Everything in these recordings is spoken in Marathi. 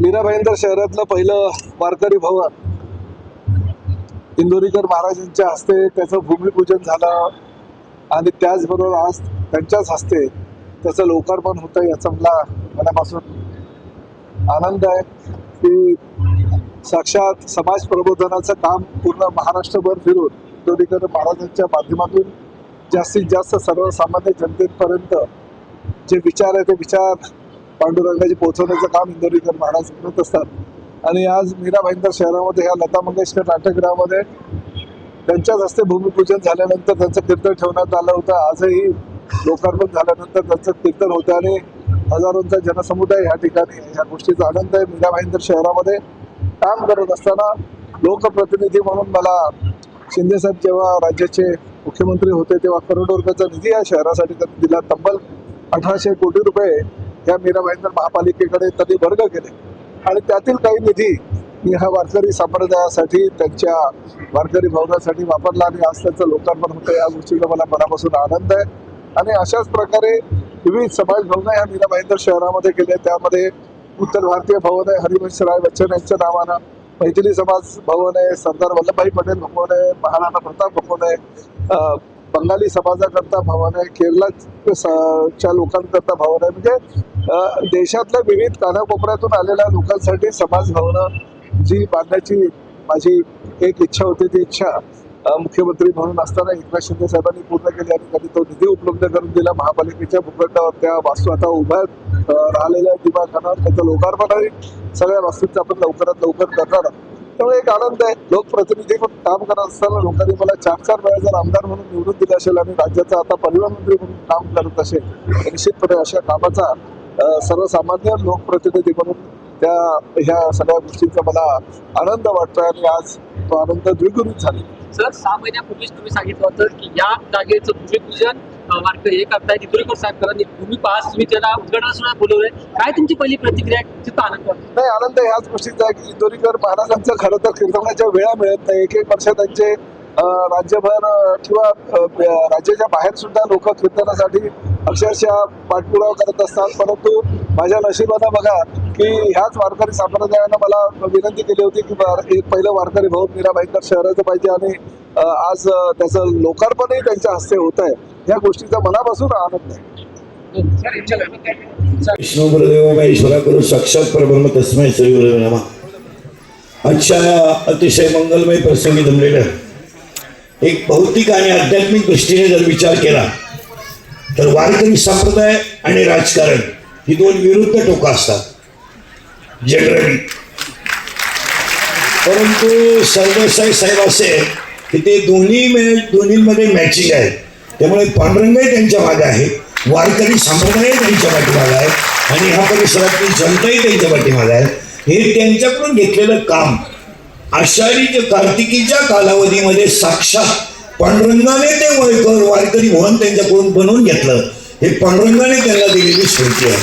मीरा भाईंदर शहरातलं पहिलं वारकरी भवन. इंदोरीकर महाराजांच्या हस्ते त्याचं भूमिपूजन झालं. आणि त्याचबरोबर आज त्यांच्याच हस्ते त्याचं लोकार्पण होतं याचा मला मनापासून आनंद आहे. की साक्षात समाज प्रबोधनाचं काम पूर्ण महाराष्ट्रभर फिरून इंदोरीकर महाराजांच्या माध्यमातून जास्तीत जास्त सर्वसामान्य जनतेपर्यंत जे विचार आहे ते विचार पांडुरंगाची पोहोचवण्याचं काम इंदोरीकर महाराज करत असतात. आणि आज मीरा भाईंदर शहरामध्ये ह्या लता मंगेशकर नाट्यगृहामध्ये त्यांच्याच हस्ते भूमिपूजन झाल्यानंतर त्यांचं कीर्तन ठेवण्यात आलं होतं. आजही लोकार्पण झाल्यानंतर त्यांचं कीर्तन होतं आणि हजारोंचा जनसमुदाय ह्या ठिकाणी ह्या गोष्टीचा आनंद आहे. मीरा भाईंदर शहरामध्ये काम करत असताना लोकप्रतिनिधी म्हणून मला शिंदेसाहेब जेव्हा राज्याचे मुख्यमंत्री होते तेव्हा करोडो रुपयाचा निधी या शहरासाठी त्यांनी दिला. तब्बल अठराशे कोटी रुपये या मीराबाईंना महापालिकेकडे त्यांनी वर्ग केले. आणि त्यातील काही निधी मी हा वारकरी संप्रदायासाठी त्यांच्या वारकरी भवनासाठी वापरला आणि आज त्यांचं लोकार्पण होतं या गोष्टीचा मला मनापासून आनंद आहे. आणि अशाच प्रकारे विविध समाज भवनं ह्या मीराबाईंदर शहरामध्ये केले. त्यामध्ये उत्तर भारतीय भवन आहे हरिवंश राय बच्चन यांच्या नावानं. मैथिली समाज भवन आहे सरदार वल्लभभाई पटेल भवन आहे महाराणा प्रताप भवन आहे बंगाली समाजाकरता भावना आहे केरळा च्या लोकांकरता भावना आहे. म्हणजे देशातल्या विविध कानाकोपऱ्यातून आलेल्या लोकांसाठी समाज भावना जी बांधण्याची माझी एक इच्छा होती. ती इच्छा मुख्यमंत्री म्हणून असताना एकनाथ शिंदे साहेबांनी पूर्ण केली आणि त्यांनी तो निधी उपलब्ध करून दिला. महापालिकेच्या भूखंडावर त्या वास्तू आता उभ्या राहिलेल्या दिमाखानावर त्याचं लोकार्पणही सगळ्या वास्तूंचं आपण लवकरात लवकर करणार आहोत. त्यामुळे एक आनंद आहे. लोकप्रतिनिधी म्हणून काम करत असताना लोकांनी मला चार चार वेळा जर आमदार म्हणून निवडून दिले असेल आणि राज्याचा आता परिवहन मंत्री म्हणून काम करत असेल निश्चितपणे अशा कामाचा सर्वसामान्य लोकप्रतिनिधी म्हणून त्या ह्या सगळ्या गोष्टींचा मला आनंद वाटतोय आणि आज तो आनंद द्विगुणित झाला सर सहा महिन्यापूर्वीच तुम्ही सांगितलं होतं की या जागेचं भूमिपूजन वारकरी हे करताय तिथुरीकर साहेब करत तुम्ही पास तुम्ही त्याला उद्घाटन सुद्धा बोलवलंय. काय तुमची पहिली प्रतिक्रिया तिथं आनंद. नाही आनंद ह्याच गोष्टीचा आहे की इंदोरीकर महाराजांचं खरं तर कीर्तनाच्या वेळा मिळत नाही. एक एक वर्ष त्यांचे राज्यभर किंवा राज्याच्या बाहेर सुद्धा लोक कीर्तनासाठी अक्षरशः पाठपुरावा करत असतात. परंतु माझ्या नशिबानं बघा की ह्याच वारकरी संप्रदायानं मला विनंती केली होती की एक पहिलं वारकरी भाऊ मीरा शहराचं पाहिजे आणि आज त्याचं लोकार्पणही त्यांच्या हस्ते होत आहे या गोष्टीचा मनापासून आनंद आहे विष्णू गुरुदेव ईश्वरा करू साक्षात परब्रह्म तस्मय श्री गुरुदेव नमः. आजच्या अतिशय मंगलमय प्रसंगी जमलेल्या एक भौतिक आणि आध्यात्मिक दृष्टीने जर विचार केला तर वारकरी संप्रदाय आणि राजकारण ही दोन विरुद्ध टोकं असतात. जनरली परंतु सरदेसाई साहेब असे की ते दोन्ही दोन्हीमध्ये मॅचिंग आहेत. त्यामुळे पांडुरंगही त्यांच्या मागे आहे. वारकरी संप्रदायही त्यांच्या पाठीमागे आहे. आणि ह्या परिसरातली जनताही त्यांच्या पाठीमागे आहे. हे त्यांच्याकडून घेतलेलं काम आषाढी कार्तिकीच्या कालावधीमध्ये साक्षात पांडुरंगाने ते वयकर वारकरी भवन त्यांच्याकडून बनवून घेतलं. हे पांडुरंगाने त्यांना दिलेली स्मृती आहे.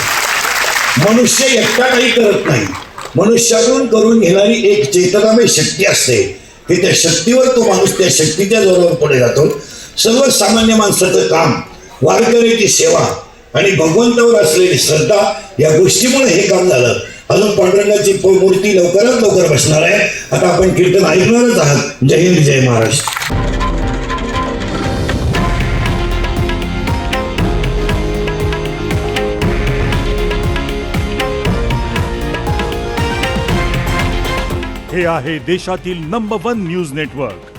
मनुष्य एकटा काही करत नाही. मनुष्याकडून करून घेणारी एक चेतनामय शक्ती असते. हे त्या शक्तीवर तो माणूस त्या शक्तीच्या जोरावर पुढे जातो. सर्वसामान्य माणसाचं काम वारकऱ्याची सेवा आणि भगवंतावर असलेली श्रद्धा या गोष्टीमुळे हे काम झालं. अजून पांडुरंगाची मूर्ती लवकरात लवकर बसणार आहे. आता आपण कीर्तन ऐकणारच आहात. जय हिंद जय महाराष्ट्र. हे आहे देशातील नंबर वन न्यूज नेटवर्क